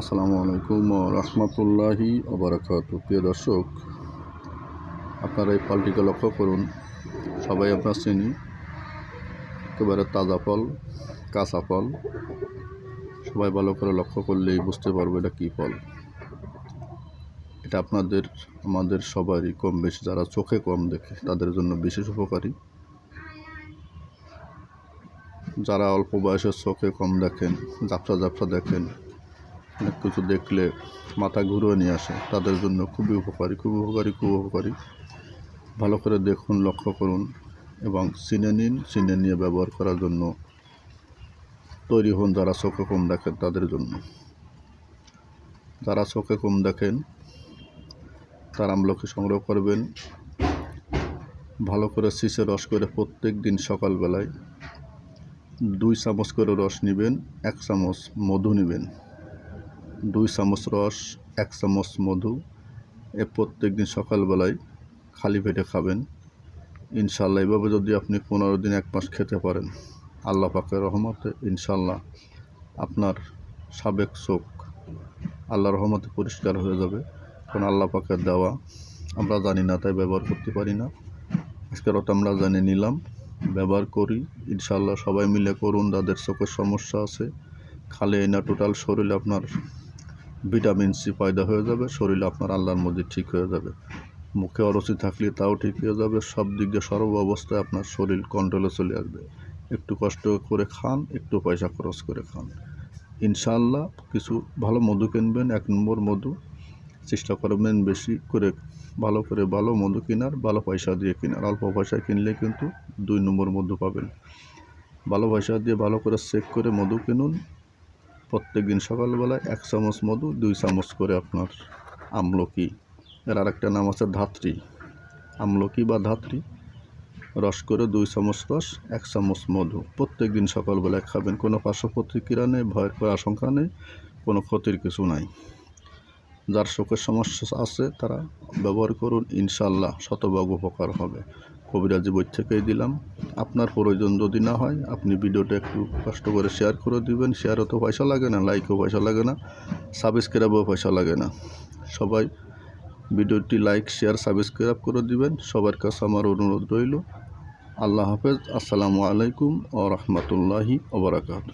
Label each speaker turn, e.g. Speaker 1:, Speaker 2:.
Speaker 1: আসসালামু আলাইকুম রহমতুল্লাহি ওবরাকাত প্রিয় দর্শক, আপনারা এই ফলটিকে লক্ষ্য করুন। সবাই আপনার চিনি। একেবারে তাজা ফল, কাঁচা ফল। সবাই ভালো করে লক্ষ্য করলেই বুঝতে পারবে এটা কী ফল। এটা আপনাদের, আমাদের সবারই কম বেশি, যারা চোখে কম দেখে, তাদের জন্য বিশেষ উপকারী। যারা অল্প বয়সের চোখে কম দেখেন, ঝাপসা ঝাপসা দেখেন অনেক কিছু দেখলে মাথা ঘুরে নিয়ে আসে। তাদের জন্য খুবই উপকারী, খুব উপকারী খুব উপকারী। ভালো করে দেখুন, লক্ষ্য করুন এবং চিনে নিন। চিনে নিয়ে ব্যবহার করার জন্য তৈরি হন যারা চোখে কম দেখেন তাদের জন্য। যারা চোখে কম দেখেন তার আমলকি সংগ্রহ করবেন। ভালো করে শীষে রস করে প্রত্যেক দিন সকালবেলায় দুই চামচ করে রস নেবেন, এক চামচ মধু নেবেন। দুই চামচ রস, এক চামচ মধু। এ প্রত্যেক দিন সকালবেলায় খালি পেটে খাবেন। ইনশাল্লাহ এভাবে যদি আপনি পনেরো দিন, এক মাস খেতে পারেন, আল্লাহ পাকের রহমতে ইনশাল্লাহ আপনার সাবেক চোখ আল্লাহ রহমতে পরিষ্কার হয়ে যাবে। কারণ আল্লাহ পাকের দেওয়া, আমরা জানি না, তাই ব্যবহার করতে পারি না। আজকের ওটা আমরা জানি নিলাম, ব্যবহার করি, ইনশাল্লাহ সবাই মিলে করুন, যাদের চোখের সমস্যা আছে। খালে না টোটাল শরীরে আপনার ভিটামিন সি পয়দা হয়ে যাবে, শরীরে আপনার আল্লাহর মধ্যে ঠিক হয়ে যাবে। মুখে অরসি থাকলে তাও ঠিক হয়ে যাবে, সব দিক দিয়ে সর্ব অবস্থায় আপনার শরীর কন্ট্রোলে চলে আসবে। একটু কষ্ট করে খান, একটু পয়সা খরচ করে খান। ইনশাআল্লাহ কিছু ভালো মধু কিনবেন, এক নম্বর মধু। চেষ্টা করবেন বেশি করে, ভালো করে ভালো মধু কেনার, ভালো পয়সা দিয়ে কেনার। অল্প পয়সা কিনলে কিন্তু দুই নম্বর মধু পাবেন। ভালো পয়সা দিয়ে ভালো করে চেক করে মধু কিনুন। প্রত্যেক দিন সকালবেলায় এক চামচ মধু, দুই চামচ করে আপনার আমলকি। এর আরেকটা নাম আছে ধাত্রী। আমলকি বা ধাত্রী, রস করে দুই চামচ রস, এক চামচ মধু। প্রত্যেক দিন সকালবেলায় খাবেন, কোনো পার্শ্ব প্রতিক্রিয়া নেই, ভয়ের কোনো আশঙ্কা নেই, কোনো ক্ষতির কিছু নাই। যার চোখের সমস্যা আছে, তারা ব্যবহার করুন ইনশাল্লাহ শতভাগ উপকার হবে। কবিরাজি বই থেকেই দিলাম। আপনার প্রয়োজন যদি না হয়, আপনি ভিডিওটা একটু কষ্ট করে শেয়ার করে দিবেন। শেয়ারও তো পয়সা লাগে না লাইকও পয়সা লাগে না সাবস্ক্রাইবও পয়সা লাগে না। সবাই ভিডিওটি লাইক শেয়ার সাবস্ক্রাইব করে দিবেন। সবার কাছে আমার অনুরোধ রইল। আল্লাহ হাফেজ। আসসালামু আলাইকুম ও রহমতুল্লাহি ওবরাকাত